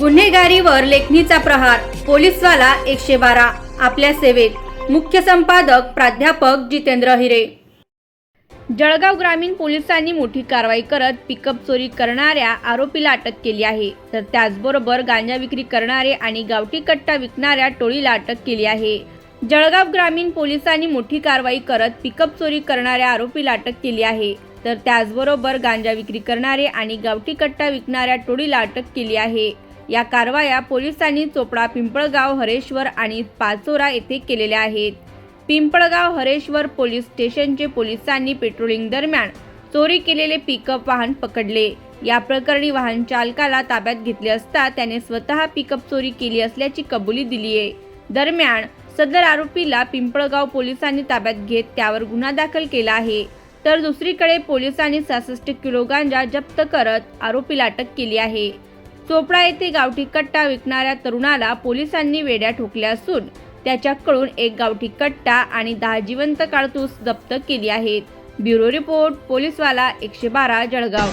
गुन्हेगारीवर लेखणीचा प्रहार पोलीसवाला एकशे बारा आपल्या सेवेत. मुख्य संपादक प्राध्यापक जितेंद्र हिरे. जळगाव ग्रामीण पोलिसांनी मोठी कारवाई करत पिकअप चोरी करणाऱ्या आरोपीला अटक केली आहे. तर त्याचबरोबर गांजा विक्री करणारे आणि गावठी कट्टा विकणाऱ्या टोळीला अटक केली आहे. जळगाव ग्रामीण पोलिसांनी मोठी कारवाई करत पिकअप चोरी करणाऱ्या आरोपीला अटक केली आहे. तर त्याचबरोबर गांजा विक्री करणारे आणि गावठी कट्टा विकणाऱ्या टोळीला अटक केली आहे. या कारवाया पोलिसांनी चोपडा पिंपळगाव हरेश्वर आणि पाचोरा येथे केलेल्या आहेत. पिंपळगाव हरेश्वर पोलीस स्टेशनचे पोलिसांनी पेट्रोलिंग दरम्यान चोरी केलेले पिकअप वाहन पकडले. या प्रकरणी वाहन चालकाला ताब्यात घेतले असता त्याने स्वतः पिकअप चोरी केली असल्याची कबुली दिली आहे. दरम्यान सदर आरोपीला पिंपळगाव पोलिसांनी ताब्यात घेत त्यावर गुन्हा दाखल केला आहे. तर दुसरीकडे पोलिसांनी सहासष्ट किलो गांजा जप्त करत आरोपीला अटक केली आहे. चोपडा येथे गावठी कट्टा विकणाऱ्या तरुणाला पोलिसांनी वेड्या ठोकल्या असून त्याच्याकडून एक गावठी कट्टा आणि दहा जिवंत काळतूस जप्त केली आहेत. ब्युरो रिपोर्ट पोलीसवाला एकशे बारा जळगाव.